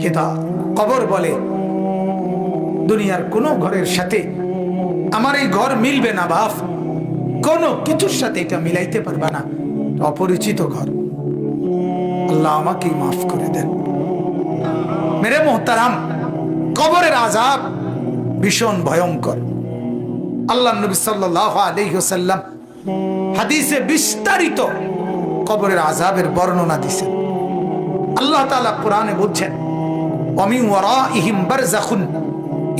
কেতা কবর বলে, দুনিয়ার কোনো ঘরের সাথে আমার এই ঘর মিলবে না বাপ। কোনো কিছুর সাথে এটা মিলাইতে পারবা না। অপরিচিত ঘর। আল্লাহ আমাকেই মাফ করে দেন। মেরে মোহতারাম, কবরের আজাব ভীষণ ভয়ঙ্কর। আল্লাহ নবী সাল্লাহ হাদিসে বিস্তারিত কবরের আজাবের বর্ণনা দিছেন। আল্লাহ তাআলা কোরআনে বলছেন অমি ওয়ারাইহিম বারযাখুন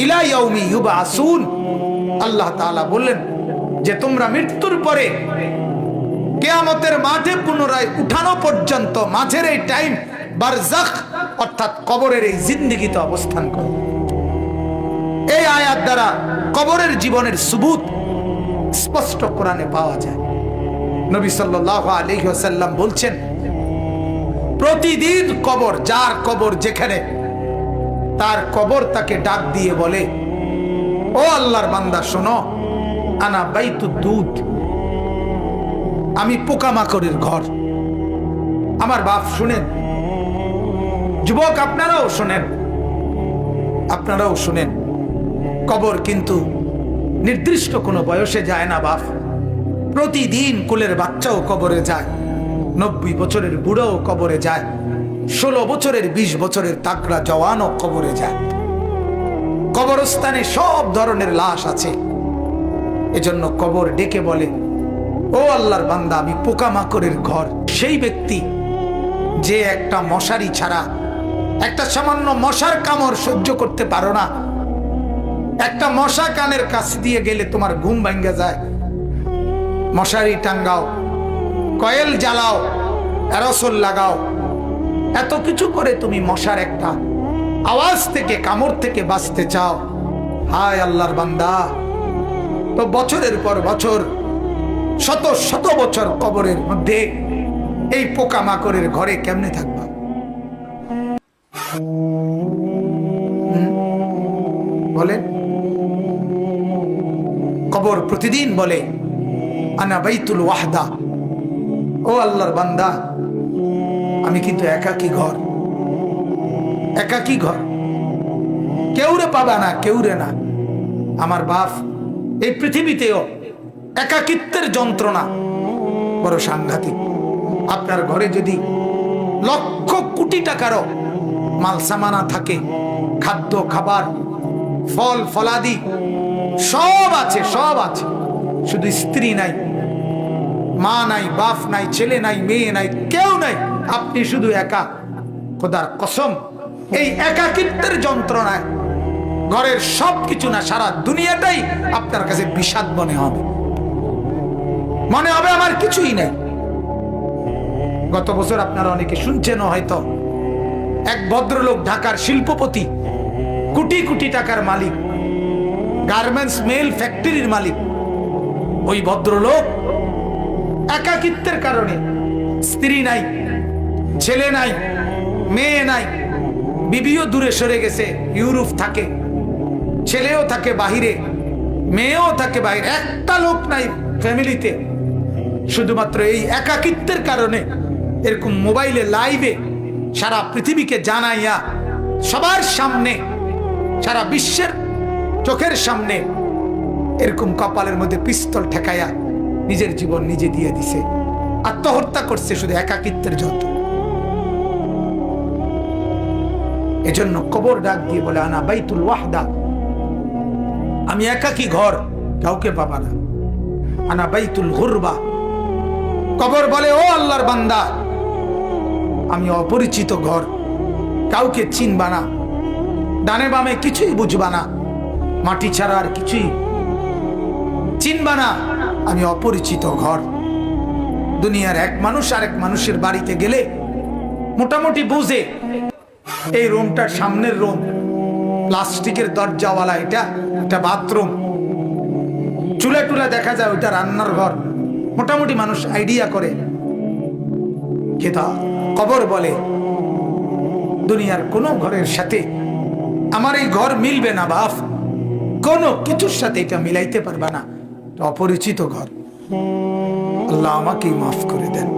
ইলা ইয়াউমি ইউবআসুন আল্লাহ তাআলা বললেন যে, তোমরা মৃত্যুর পরে কেয়ামতের মাঠে পুনরায় উঠানো পর্যন্ত মাঝের এই টাইম বারজাখ, অর্থাৎ কবরের এই জিন্দিগিতে অবস্থান করো। এই আয়াত দ্বারা কবরের জীবনের সুবুত স্পষ্ট কোরআনে পাওয়া যায়। নবী সাল্লাল্লাহু আলাইহি বলছেন, প্রতিদিন কবর, যার কবর যেখানে তার কবর তাকে ডাক দিয়ে বলে, ও আল্লাহর বান্দা, শোনো, আনা বাইতু দুধ। আমি পোকামাকড়ের ঘর। আমার বাপ শুনেন। যুবক, আপনারাও শোনেন। আপনারাও শুনেন। কবর কিন্তু নির্দিষ্ট কোনো বয়সে যায় না, বাপ। প্রতিদিন কোলের বাচ্চাও কবরে যায়। নব্বই বছরের বুড়োও কবরে যায়। ষোলো বছরের, বিশ বছরের তাকড়া জওয়ানও কবরে যায়। কবরস্থানে সব ধরনের লাশ আছে। এজন্য কবর ডেকে বলে, ও আল্লাহর বান্দা, আমি পোকামাকড়ের ঘর। সেই ব্যক্তি, যে একটা মশারি ছাড়া একটা সামান্য মশার কামড় সহ্য করতে পারো না। একটা মশা কানের কাছ দিয়ে গেলে তোমার ঘুম ভাঙ্গে যায়। মশারি টাঙ্গাও, কয়েল জ্বালাও, অ্যারোসল লাগাও। এত কিছু করে তুমি মশার একটা আওয়াজ থেকে, কামড় থেকে বাঁচতে চাও। হায় আল্লাহর বান্দা। তো বছরের পর বছর, শত শত বছর কবরের মধ্যে এই পোকামাকড়ের ঘরে কেমনে থাকবা? বলেন। কবর প্রতিদিন বলে, আনা বাইতুল ওয়াহদা। ও আল্লাহর বান্দা আমি কিন্তু একাকী ঘর। একাকী ঘর। কেউরে পাবা না কেউরে না। আমার বাপ এই পৃথিবীতেও একাকিত্বের যন্ত্রণা বড় সাংঘাতিক। আপনার ঘরে যদি লক্ষ কোটি টাকারও মাল সামানা থাকে, খাদ্য, খাবার, ফল, ফলাদি, সব আছে সব আছে। শুধু স্ত্রী নাই, মা নাই, বাপ নাই, ছেলে নাই, মেয়ে নাই, কেউ নাই। আপনি শুধু একা। খোদার কসম, এই একাকিত্বের যন্ত্রণায় ঘরের সব কিছু না, সারা দুনিয়াটাই আপনার কাছে বিষাদ মনে হবে। মনে হবে আমার কিছুই নেই। গত বছর আপনারা অনেকে শুনছেন হয়তো, এক ভদ্রলোক ঢাকার শিল্পপতি, কোটি কোটি টাকার মালিক, গার্মেন্টস মেল ফ্যাক্টরির মালিক। ওই ভদ্রলোক একাকিত্বের কারণে স্ত্রী নাই ছেলে নাই, মেয়ে নাই, বিবিও দূরে সরে গেছে, ইউরোপ থাকে, ছেলেও থাকে বাহিরে, মেয়েও থাকে বাহিরে, একটা লোক নাই ফ্যামিলিতে। শুধুমাত্র এই একাকিত্বের কারণে এরকম মোবাইলে, লাইভে সারা পৃথিবীকে জানাইয়া সবার সামনে, সারা বিশ্বের চোখের সামনে এরকম কপালের মধ্যে পিস্তল ঠেকাইয়া নিজের জীবন নিজে দিয়ে দিছে। আত্মহত্যা করছে শুধু একাকিত্বের যত। এজন্য কবর ডাক দিয়ে বলে, আনা বাইতুল ওয়াহদা। আমি একাকি ঘর? কাউকে পাবা না। আনা বাইতুল গুরবা। কবর বলে, ও আল্লাহর বান্দা, আমি অপরিচিত ঘর, কাউকে চিনবা না। ডানে বামে কিছুই বুঝবা না। মাটি ছাড়া আর কিছুই চিনবা না। আমি অপরিচিত ঘর। দুনিয়ার এক মানুষ আর এক মানুষের বাড়িতে গেলে মোটামুটি বুঝে এই রুমটার সামনের রুম। প্লাস্টিকের দরজাওয়ালা এটা, একটা বাথরুম। চুলে টুলে দেখা যায় ওইটা রান্নার ঘর। মোটামুটি মানুষ আইডিয়া করে। কবর বলে, দুনিয়ার কোনো ঘরের সাথে আমার এই ঘর মিলবে না বাপ। কোনো কিছুর সাথে এটা মিলাইতে পারবা না। অপরিচিত ঘর। আল্লাহ আমাকেই মাফ করে দেন।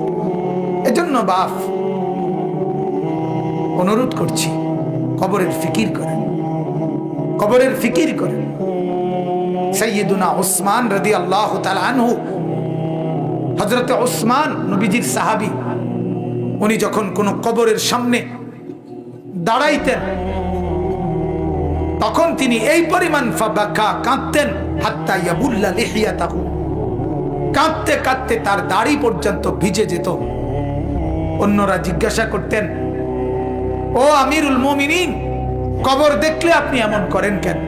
এজন্য বাপ অনুরোধ করছি, কবরের ফিকির করেন। কবরের ফিকির করেন। সৈয়দুনা ওসমান রদি আল্লাহ আনহু হজরত ওসমান নবীজির সাহাবি, উনি যখন কোনো কবরের সামনে দাঁড়াইতেন, তখন তিনি এই পরিমাণ ফাবাকা কাঁদতেন, হাত্তা ইয়াবুল্লা লিহিয়া তাহু কাঁদতে কাঁদতে তার দাড়ি পর্যন্ত ভিজে যেত। অন্যরা জিজ্ঞাসা করতেন ও আমিরুল মোমিনিন, কবর দেখলে আপনি এমন করেন কেন?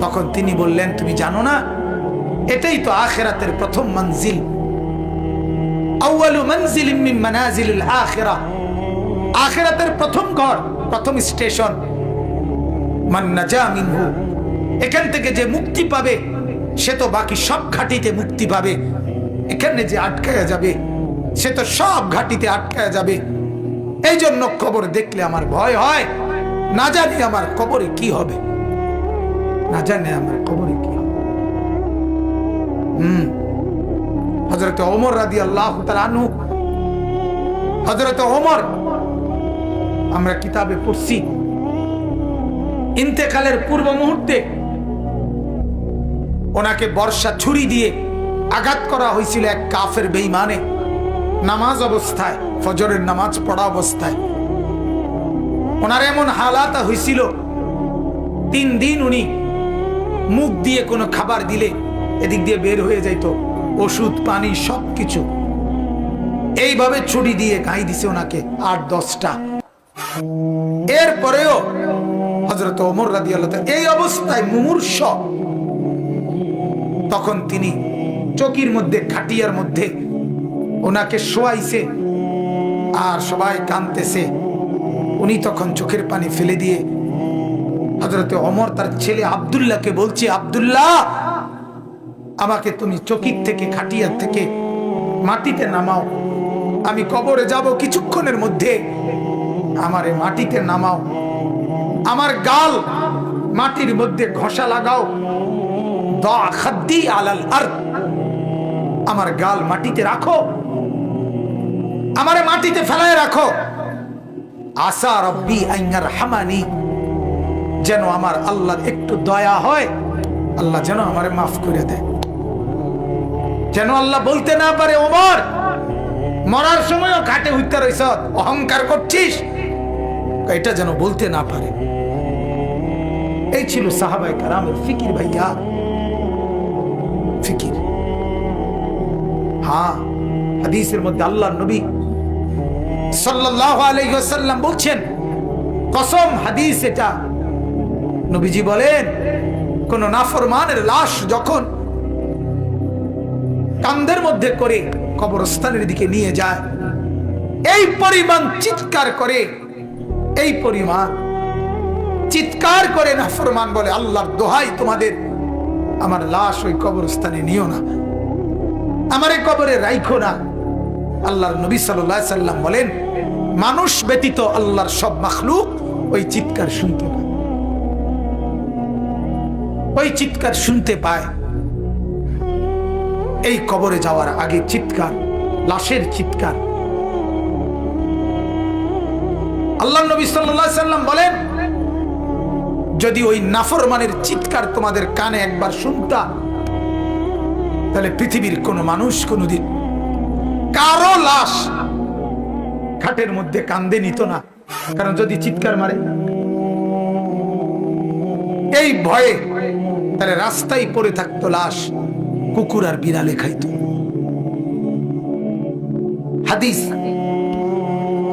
তখন তিনি বললেন, তুমি জানো না, এটাই তো আখেরাতের প্রথম মঞ্জিল। প্রথম ঘর, প্রথম স্টেশন। এখান থেকে যে মুক্তি পাবে, সে তো বাকি সব ঘাটিতে মুক্তি পাবে। এখানে যে আটকায়া যাবে, সে তো সব ঘাটিতে আটকায়া যাবে। এই জন্য কবর দেখলে আমার ভয় হয়। না জানি আমার কবরে কি হবে। না জানি আমার কবরে কি হবে। হম। হজরত ওমর রাদি আল্লাহ আনু হজরত ওমর, আমরা কিতাবে পড়ছি। ইন্তেকালের পূর্ব মুহূর্তে ওনাকে বর্ষা ছুরি দিয়ে আঘাত করা হয়েছিল এক কাফের বেইমানে নামাজ অবস্থায়, ফজরের নামাজ পড়া অবস্থায়। ওনার এমন হালাত হয়েছিল তিন দিন উনি মুখ দিয়ে কোনো খাবার দিলে এদিক দিয়ে বের হয়ে যাইতো, ওষুধ, পানি সব কিছু এইভাবে ছুটি দিয়ে গাই দিছে ওনাকে আট, দশটা। এরপরেও হজরত ওমর রাদি আল্লাহ এই অবস্থায় মুমূর্ষ। তখন তিনি চকির মধ্যে, খাটিয়ার মধ্যে ওনাকে শোয়াইছে আর সবাই কানতেছে। উনি তখন চোখের পানি ফেলে দিয়ে হজরতে অমর তার ছেলে আবদুল্লাহকে বলছে, আবদুল্লাহ, আমাকে তুমি চকির থেকে, খাটিয়ার থেকে মাটিতে নামাও। আমি কবরে যাব কিছুক্ষণের মধ্যে। আমারে মাটিতে নামাও। আমার গাল মাটির মধ্যে ঘষা লাগাও। আলাল আর আমার গাল মাটিতে রাখো। আমারে মাটিতে ফেলায় রাখো। আসা রব্বি আইনার হামানি, যেন আমার আল্লাহ একটু দয়া হয়, আল্লাহ যেন আমারে মাফ করে দেয়। যেন আল্লাহ বলতে না পারে, ওমর, মরার সময়ও ঘাটে উঠতে রইস অহংকার করছিস। এটা যেন বলতে না পারে। এই ছিল সাহাবাই কারামের ফিকির ভাইয়া। ফিকির। হ্যাঁ হাদিসের মধ্যে আল্লাহ নবী আলাইহি বলছেন, কসম হাদিস এটা। নবীজি বলেন, কোন নাফরমানের লাশ যখন কান্দের মধ্যে করে কবরস্থানের দিকে নিয়ে যায়, এই পরিমাণ চিৎকার করে, এই পরিমাণ চিৎকার করে নাফরমান বলে, আল্লাহর দোহাই তোমাদের, আমার লাশ ওই কবরস্থানে নিও না, আমার কবরে রাইখো না। আল্লাহর নবী সাল্লাহ সাল্লাম বলেন, মানুষ ব্যতীত আল্লাহর সব মাখলুক ওই চিৎকার শুনতে পায়। ওই চিৎকার শুনতে পায়। এই কবরে যাওয়ার আগে চিৎকার, লাশের চিৎকার। আল্লাহ নবী সাল্লাহ সাল্লাম বলেন, যদি ওই নাফরমানের চিৎকার তোমাদের কানে একবার শুনতা, তাহলে পৃথিবীর কোন মানুষ কোনদিন কারও লাশ। খাটের মধ্যে কান্দে নিত না, কারণ যদি চিৎকার মারে। এই ভয়ে তাহলে রাস্তায় পড়ে থাকতো লাশ, কুকুর আর বিড়ালে খাইত। হাদিস,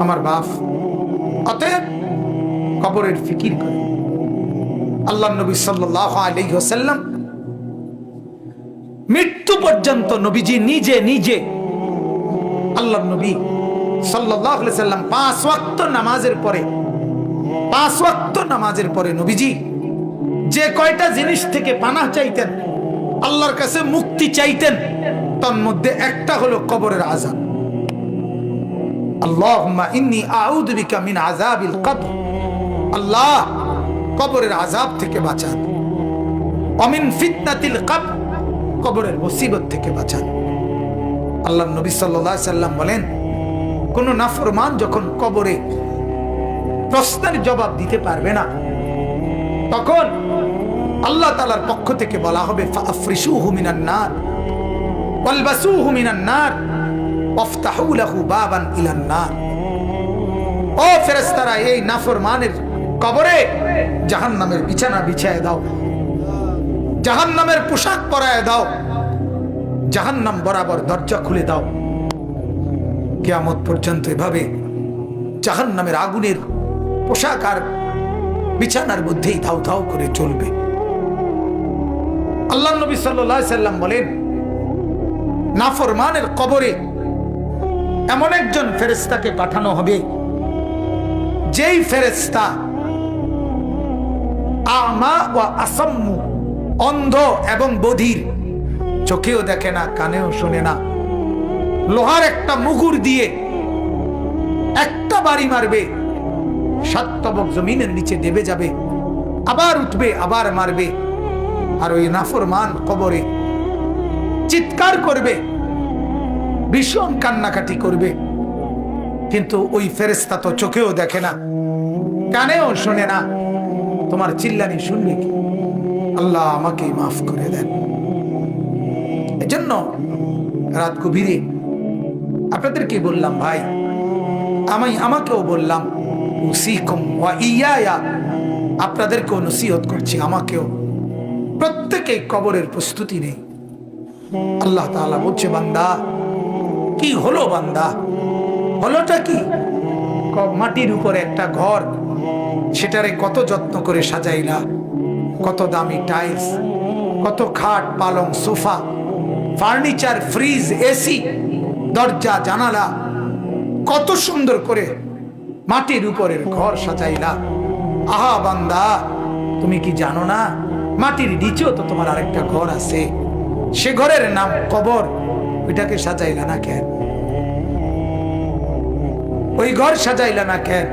আমার বাপ, অতএব কবরের ফিকির করে। আল্লাহ নবী সাল্লাহ আলহ্লাম মৃত্যু পর্যন্ত নবীজি নিজে নিজে আল্লাহ নবী সাল্লাম পাঁচ ওয়াক্ত নামাজের পরে, পাঁচ ওয়াক্ত নামাজের পরে নবীজি যে কয়টা জিনিস থেকে পানা চাইতেন, আল্লাহর কাছে মুক্তি চাইতেন, তার মধ্যে একটা হলো কবরের আজাব আল্লাহ থেকে বাঁচান। থেকে বাঁচান। আল্লাহ নবী সাল্লাম বলেন, কোন নাফরমান যখন কবরে প্রশ্নের জবাব দিতে পারবে না, তখন আল্লাহ তালার পক্ষ থেকে বলা হবে এই নাফরমানের কবরে বিছানা বিছায় দাও, জাহান্নামের পোশাক পরায় দাও। জাহান্নাম বরাবর দরজা খুলে দাও। কেয়ামত পর্যন্ত এভাবে জাহান্নামের আগুনের পোশাক আর বিছানার মধ্যেই ধাও ধাও করে চলবে। আল্লাহ নবী সাল্লাহ সাল্লাম বলেন, নাফরমানের কবরে এমন একজন ফেরেস্তাকে পাঠানো হবে, যেই ফেরেস্তা আমা ও আসাম্মু, অন্ধ এবং বধির চোখেও দেখে না, কানেও শোনে না। লোহার একটা মুগুর দিয়ে একটা বাড়ি মারবে। সাতবক জমিনের নিচে দেবে যাবে, আবার উঠবে, আবার মারবে। আর ওই নাফরমান কবরে চিৎকার করবে, ভীষণ কান্নাকাটি করবে। কিন্তু ওই ফেরেস্তা তো চোখেও দেখে না, কানেও শোনে না। তোমার চিল্লানি শুনবে কি? আল্লাহ আমাকে মাফ করে দেন। এজন্য রাত গভীরে আপনাদেরকে বললাম, ভাই, আমি আমাকেও বললাম, উসিকুম আপনাদেরকেও নসিহত করছি, আমাকেও। প্রত্যেকে কবরের প্রস্তুতি নেই। আল্লাহ তাআলা বলছে, বান্দা, কি হলো বান্দা? হলোটা কি? মাটির উপরে একটা ঘর, সেটারে কত যত্ন করে সাজাইলা, কত দামি টাইলস, কত খাট, পালং সোফা ফার্নিচার, ফ্রিজ, এসি, দরজা, জানালা, কত সুন্দর করে মাটির উপরের ঘর সাজাইলা। আহা বান্দা, তুমি কি জানো না? মাটির নিচেও তো তোমার আরেকটা ঘর আছে। সে ঘরের নাম কবর, ওইটাকে সাজাইলা না কেন? ওই ঘর সাজাইলা না কেন?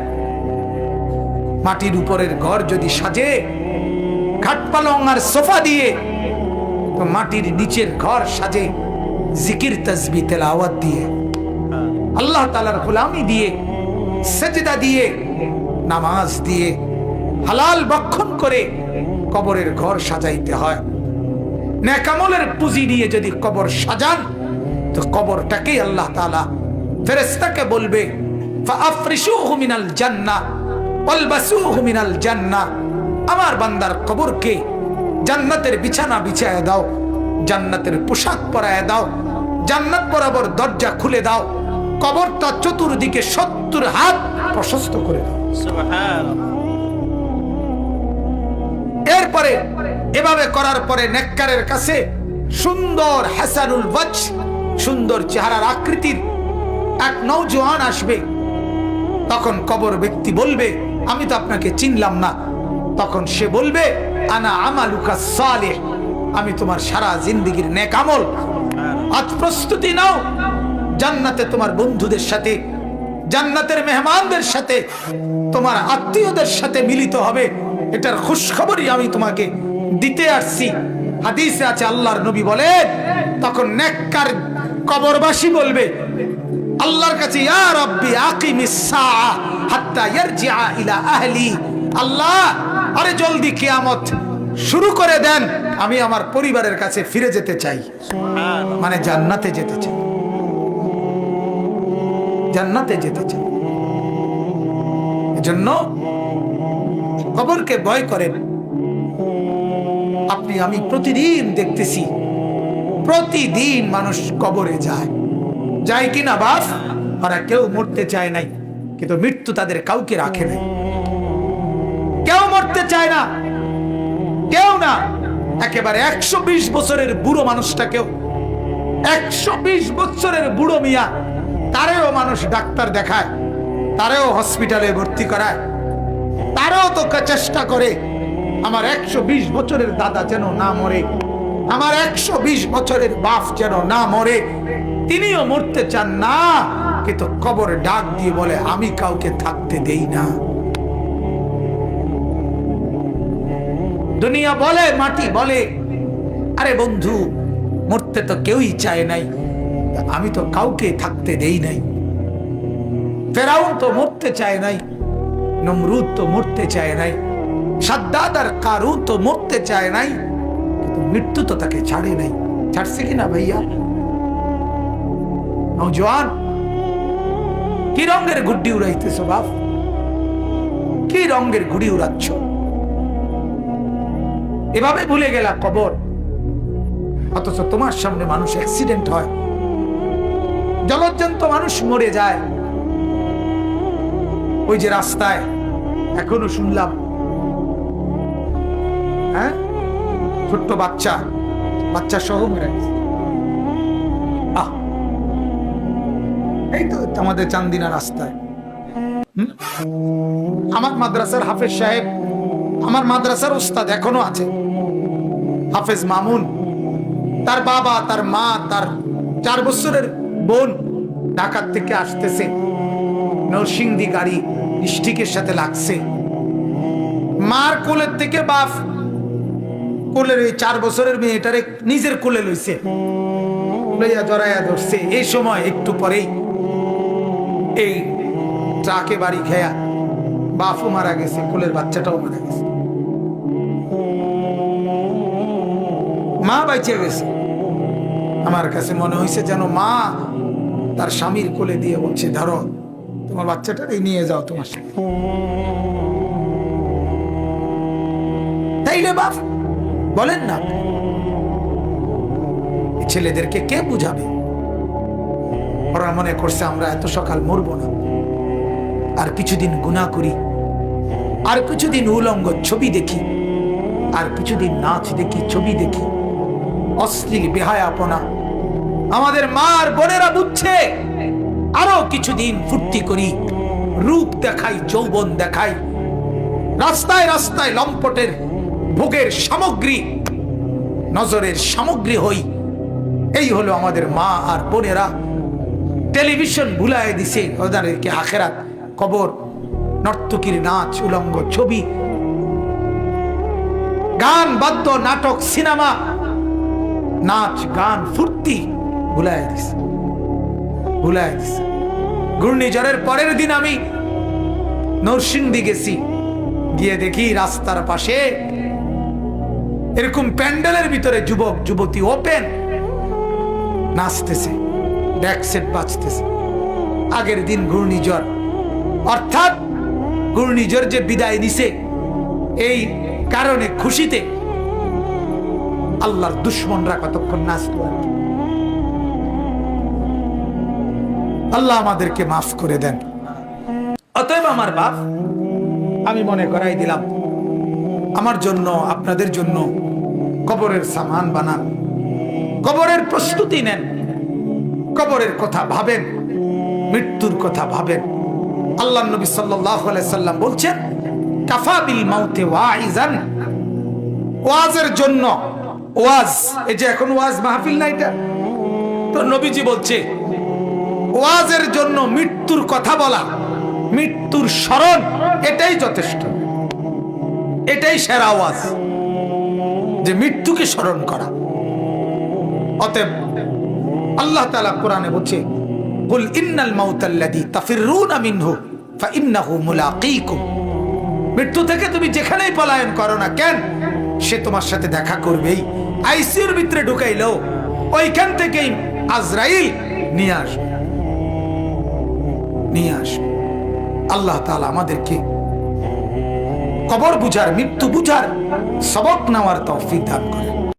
মাটির উপরের ঘর যদি সাজে খাট পালং আর সোফা দিয়ে মাটির নিচের ঘর সাজে, জিকির তসবি তেলাওয়াত দিয়ে। আল্লাহ তালার গোলামি দিয়ে, সেজদা দিয়ে, নামাজ দিয়ে, হালাল বক্ষণ করে কবরের ঘর সাজাইতে হয়। নেকামলের পুঁজি নিয়ে যদি কবর সাজান, তো কবরটাকেই আল্লাহ তালা ফেরেস্তাকে বলবে আমার বান্দার কবরকে জান্নাতের বিছানা বিছায় দাও জান্নাতের পোশাক পরায় দাও জান্নাত বরাবর দরজা খুলে দাও কবরটা চতুর্দিকে সত্তর হাত প্রশস্ত করে দাও। এরপরে এভাবে করার পরে নেককারের কাছে সুন্দর হাসানুল ওয়াজ সুন্দর চেহারার আকৃতির এক নৌজওয়ান আসবে। তখন কবর ব্যক্তি বলবে আমি তো আপনাকে চিনলাম না। তখন সে বলবে আনা আমালুকা সালেহ। আমি তোমার সারা জিন্দিগির নেক আমল আজ প্রস্তুতি নাও। জান্নাতে তোমার বন্ধুদের সাথে, জান্নাতের মেহমানদের সাথে, তোমার আত্মীয়দের সাথে মিলিত হবে। এটার খুশখবরই আমি তোমাকে দিতে আসছি। হাদিসে আছে, আল্লাহর নবী বলেন, তখন নেককার কবরবাসী বলবে, আল্লাহর কাছে, ইয়া রাব্বি আকিমিস সাআ হাত্তা ইয়ারজিআ ইলা আহলি। আল্লাহ আরে জলদি কিয়ামত শুরু করে দেন, আমি আমার পরিবারের কাছে ফিরে যেতে চাই। মানে জান্নাতে যেতে চাই। জান্নাতে যেতে চাই। এজন্য কবরকে ভয় করেন। আপনি, আমি প্রতিদিন দেখতেছি, প্রতিদিন মানুষ কবরে যায়। যায় কিনা বাস? ওরা কেউ মরতে চায় নাই, কিন্তু মৃত্যু তাদের কাউকে রাখে নাই। কেউ মরতে চায় না। কেউ না। একেবারে একশো বিশ বছরের বুড়ো মানুষটাকেও। একশো বিশ বছরের বুড়ো মিয়া, তারেও মানুষ ডাক্তার দেখায়, তারেও হসপিটালে ভর্তি করায়, তারাও তো চেষ্টা করে। আমার একশো বিশ বছরের দাদা যেন না মরে, আমার একশো বিশ বছরের বাপ যেন না মরে। তিনিও মরতে চান না, কিন্তু কবর ডাক দিয়ে বলে, আমি কাউকে থাকতে দেই না। দুনিয়া বলে, মাটি বলে। আরে বন্ধু, মরতে তো কেউই চায় নাই। আমি তো কাউকে থাকতে দেই নাই। ফেরাউন তো মরতে চায় নাই, নমরুদ তো মরতে চায় নাই, সাদ্দাদ আর কারু তো মরতে চায় নাই, কিন্তু মৃত্যু তো তাকে ছাড়ে নাই। ছাড়ছে কিনা ভাইয়া? নৌজওয়ান কি রঙের গুড্ডি উড়াইতেছ বাপ? কি রঙের গুড়ি উড়াচ্ছ? এভাবে ভুলে গেলা কবর। অথচ তোমার সামনে মানুষ অ্যাক্সিডেন্ট হয়। জলজ্জন্ত মানুষ মরে যায়। ওই যে রাস্তায়, এখনও শুনলাম। হ্যাঁ? ছোট্ট বাচ্চা বাচ্চা সহ মেরে এই তো আমাদের চান্দিনা রাস্তায়। আমার মাদ্রাসার হাফেজ সাহেব আমার মাদ্রাসার ওস্তাদ এখনও আছে। হাফেজ মামুন, তার বাবা, তার মা, তার চার বছরের বোন ঢাকার থেকে আসতেছে। নরসিংদি গাড়ি স্টিকের সাথে লাগছে। মার কোলের থেকে বাপ কোলের এই চার বছরের মেয়েটারে নিজের কোলে লইছে। লইয়া জড়াইয়া ধরছে। এই সময় একটু পরেই এই ট্রাকে বাড়ি খেয়া বাপও মারা গেছে, কোলের বাচ্চাটাও মারা গেছে। মা বাইচে গেছে। আমার কাছে মনে হয়েছে যেন মা তার স্বামীর কোলে দিয়ে বলছে, ধরো, তোমার বাচ্চাটাকে নিয়ে যাও তোমার সাথে। তাইলে বাপ, বলেন না ছেলেদেরকে কে বুঝাবে? ওরা মনে করছে আমরা এত সকাল মরবো না। আর কিছুদিন গুণা করি, আর কিছুদিন উলঙ্গ ছবি দেখি, আর কিছুদিন নাচ দেখি, ছবি দেখি। অশ্লীল বেহায়াপনা। আমাদের মার বোনেরা বুঝছে, আরও কিছুদিন ফুর্তি করি, রূপ দেখাই, যৌবন দেখাই। রাস্তায় রাস্তায় লম্পটের ভোগের সামগ্রী, নজরের সামগ্রী হই। এই হলো আমাদের মা আর বোনেরা। টেলিভিশন ভুলায় দিছে ওদেরকে আখেরাত। কবর, নর্তকীর নাচ, উলঙ্গ ছবি। গান, বাদ্য, নাটক, সিনেমা নাচ, গান, ফুর্তি ভুলায় দিছে। ভুলায় দিছে। ঘূর্ণিঝড়ের পরের দিন আমি নরসিংদী গেছি। গিয়ে দেখি রাস্তার পাশে এরকম প্যান্ডেলের ভিতরে যুবক, যুবতী ওপেন নাচতেছে ড্যাক সেট বাজতেছে। আগের দিন ঘূর্ণিঝড়। অর্থাৎ ঘূর্ণিঝড় যে বিদায় নিছে, এই কারণে খুশিতে আল্লাহর দুশ্মনরা কতক্ষণ নাচত? আল্লাহ আমাদেরকে মাফ করে দেন। অতএব আমার বাপ, আমি মনে করাই দিলাম, আমার জন্য, আপনাদের জন্য কবরের সামান বানান, কবরের প্রস্তুতি নেন, কবরের কথা ভাবেন, মৃত্যুর কথা ভাবেন। আল্লাহ নবী সাল্লাম বলছেন, কাফা বিল মাউতে ওয়াইজান ওয়াজের জন্য ওয়াজ, এই যে এখন ওয়াজ, মাহফিল না এটা? তো নবীজি বলছে, ওয়াজের জন্য মৃত্যুর কথা বলা, মৃত্যুর স্মরণ, এটাই যথেষ্ট। এটাই সেরা ওয়াজ, যে মৃত্যুকে স্মরণ করা। অতএব আল্লাহ তাআলা কোরআনে বলছে, কুল ইন্নাল মাউতাল্লাযী তাফিররুনা মিনহু, ফাইন্নাহু মুলাকীকুম। মৃত্যু থেকে তুমি যেখানেই পলায়ন করো না কেন সে তোমার সাথে দেখা করবেই। আইসিউর ভিতরে ঢুকাইলো ওইখান থেকেই আজরাইল নিয়ে আসবে। নিয়ে আসবে। আল্লাহ তালা আমাদেরকে কবর বুঝার, মৃত্যু বুঝার সবক নেওয়ার তৌফিক দান করেন।